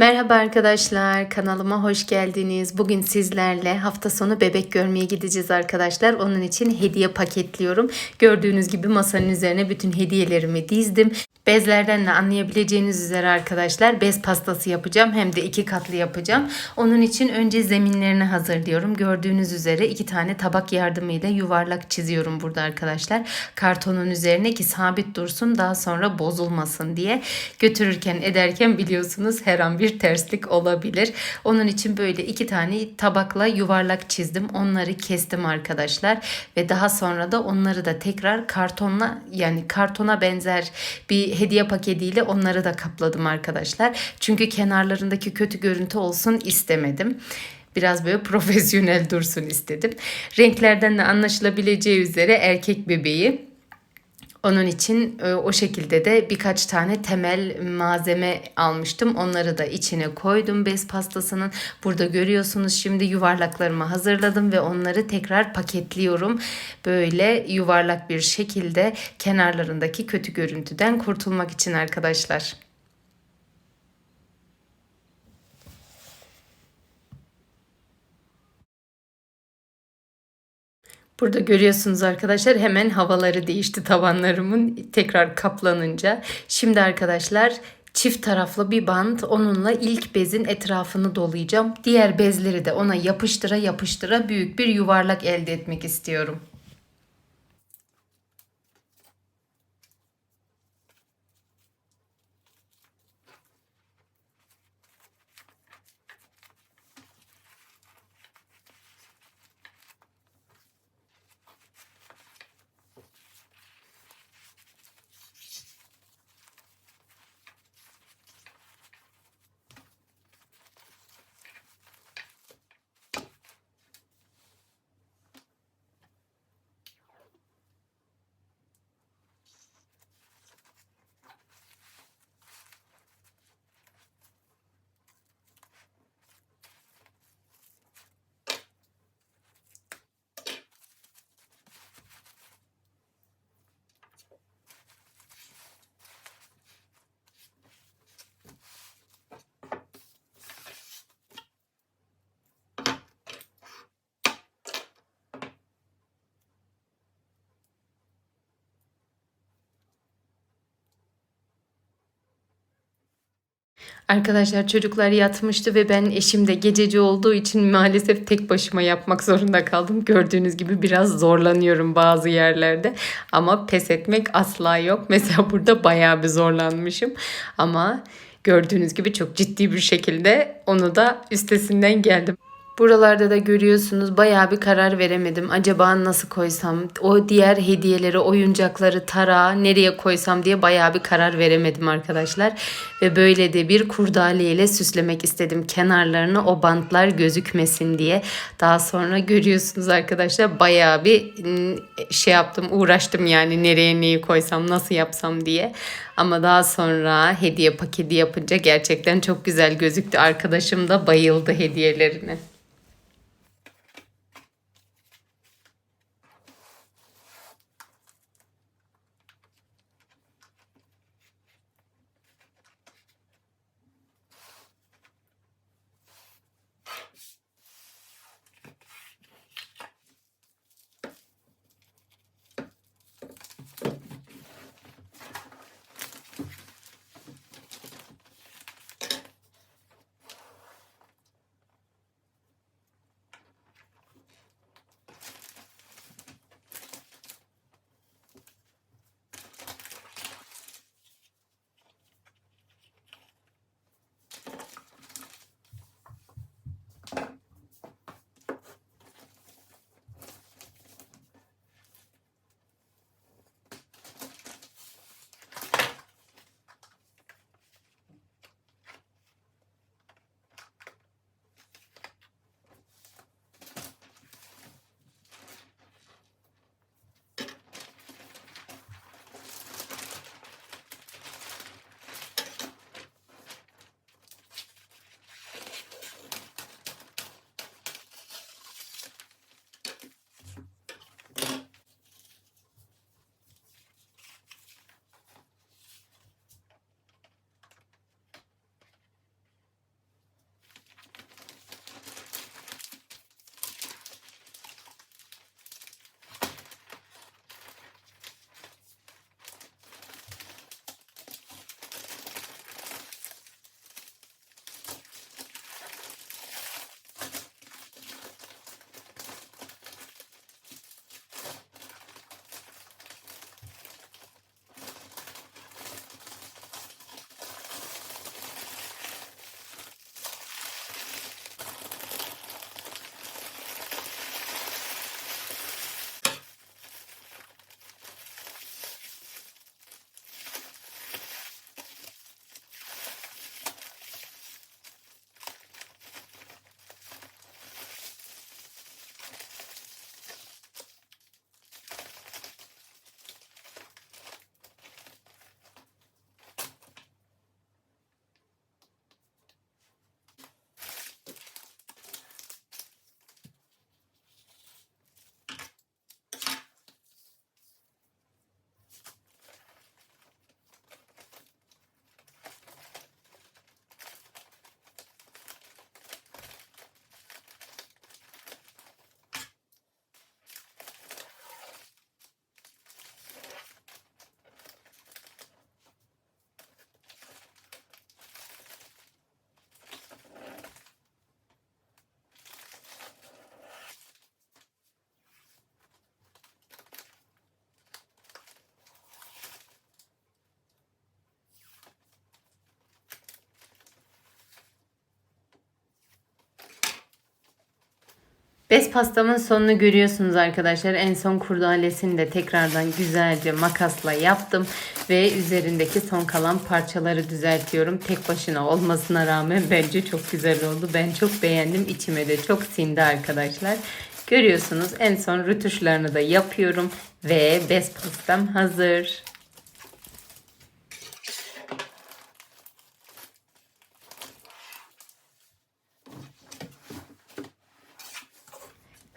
Merhaba arkadaşlar, kanalıma hoş geldiniz. Bugün sizlerle hafta sonu bebek görmeye gideceğiz arkadaşlar. Onun için hediye paketliyorum. Gördüğünüz gibi masanın üzerine bütün hediyelerimi dizdim. Bezlerden de anlayabileceğiniz üzere arkadaşlar bez pastası yapacağım. Hem de iki katlı yapacağım. Onun için önce zeminlerini hazırlıyorum. Gördüğünüz üzere iki tane tabak yardımıyla yuvarlak çiziyorum burada arkadaşlar. Kartonun üzerine ki sabit dursun daha sonra bozulmasın diye. Götürürken ederken biliyorsunuz her an bir terslik olabilir. Onun için böyle iki tane tabakla yuvarlak çizdim. Onları kestim arkadaşlar. Ve daha sonra da onları da tekrar kartonla yani kartona benzer bir hediye paketiyle onları da kapladım arkadaşlar. Çünkü kenarlarındaki kötü görüntü olsun istemedim. Biraz böyle profesyonel dursun istedim. Renklerden de anlaşılabileceği üzere erkek bebeği. Onun için e, o şekilde de birkaç tane temel malzeme almıştım. Onları da içine koydum bez pastasının. Burada görüyorsunuz şimdi yuvarlaklarımı hazırladım ve onları tekrar paketliyorum. Böyle yuvarlak bir şekilde kenarlarındaki kötü görüntüden kurtulmak için arkadaşlar. Burada görüyorsunuz arkadaşlar hemen havaları değişti tavanlarımın tekrar kaplanınca. Şimdi arkadaşlar çift taraflı bir bant onunla ilk bezin etrafını dolayacağım. Diğer bezleri de ona yapıştıra yapıştıra büyük bir yuvarlak elde etmek istiyorum. Arkadaşlar çocuklar yatmıştı ve ben eşim de gececi olduğu için maalesef tek başıma yapmak zorunda kaldım. Gördüğünüz gibi biraz zorlanıyorum bazı yerlerde ama pes etmek asla yok. Mesela burada bayağı bir zorlanmışım ama gördüğünüz gibi çok ciddi bir şekilde onu da üstesinden geldim. Buralarda da görüyorsunuz bayağı bir karar veremedim. Acaba nasıl koysam? O diğer hediyeleri, oyuncakları, tara nereye koysam diye bayağı bir karar veremedim arkadaşlar. Ve böyle de bir kurdale ile süslemek istedim kenarlarını o bantlar gözükmesin diye. Daha sonra görüyorsunuz arkadaşlar bayağı bir şey yaptım, uğraştım yani nereye neyi koysam, nasıl yapsam diye. Ama daha sonra hediye paketi yapınca gerçekten çok güzel gözüktü. Arkadaşım da bayıldı hediyelerine. Bez pastamın sonunu görüyorsunuz arkadaşlar. En son kurdalesini de tekrardan güzelce makasla yaptım. Ve üzerindeki son kalan parçaları düzeltiyorum. Tek başına olmasına rağmen bence çok güzel oldu. Ben çok beğendim. İçime de çok sindi arkadaşlar. Görüyorsunuz en son rütuşlarını da yapıyorum. Ve bez pastam hazır.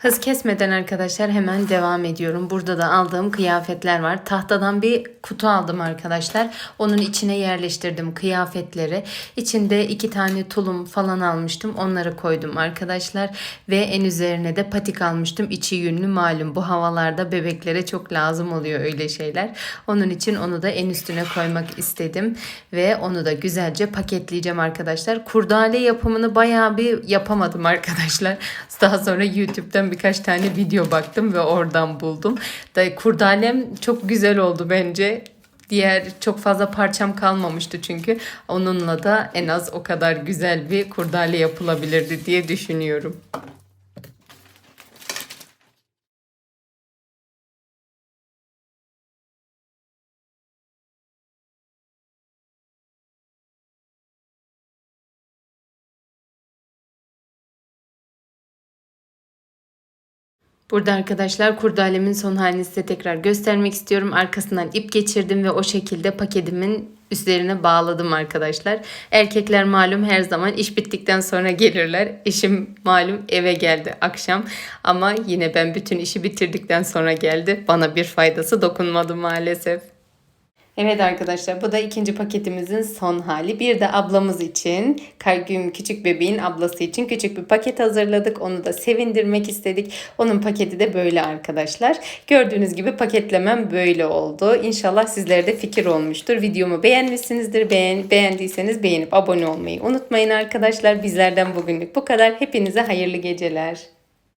Hız kesmeden arkadaşlar hemen devam ediyorum. Burada da aldığım kıyafetler var. Tahtadan bir kutu aldım arkadaşlar. Onun içine yerleştirdim kıyafetleri. İçinde iki tane tulum falan almıştım. Onları koydum arkadaşlar. Ve en üzerine de patik almıştım. İçi yünlü malum. Bu havalarda bebeklere çok lazım oluyor öyle şeyler. Onun için onu da en üstüne koymak istedim. Ve onu da güzelce paketleyeceğim arkadaşlar. Kurdale yapımını bayağı bir yapamadım arkadaşlar. Daha sonra YouTube'dan birkaç tane video baktım ve oradan buldum. Da kurdalem çok güzel oldu bence. Diğer çok fazla parçam kalmamıştı çünkü. Onunla da en az o kadar güzel bir kurdale yapılabilirdi diye düşünüyorum. Burada arkadaşlar kurdalemin son halini size tekrar göstermek istiyorum. Arkasından ip geçirdim ve o şekilde paketimin üstlerine bağladım arkadaşlar. Erkekler malum her zaman iş bittikten sonra gelirler. Eşim malum eve geldi akşam ama yine ben bütün işi bitirdikten sonra geldi. Bana bir faydası dokunmadı maalesef. Evet arkadaşlar bu da ikinci paketimizin son hali. Bir de ablamız için, Kaygüm küçük bebeğin ablası için küçük bir paket hazırladık. Onu da sevindirmek istedik. Onun paketi de böyle arkadaşlar. Gördüğünüz gibi paketlemem böyle oldu. İnşallah sizlere de fikir olmuştur. Videomu beğenmişsinizdir. Beğen, beğendiyseniz beğenip abone olmayı unutmayın arkadaşlar. Bizlerden bugünlük bu kadar. Hepinize hayırlı geceler.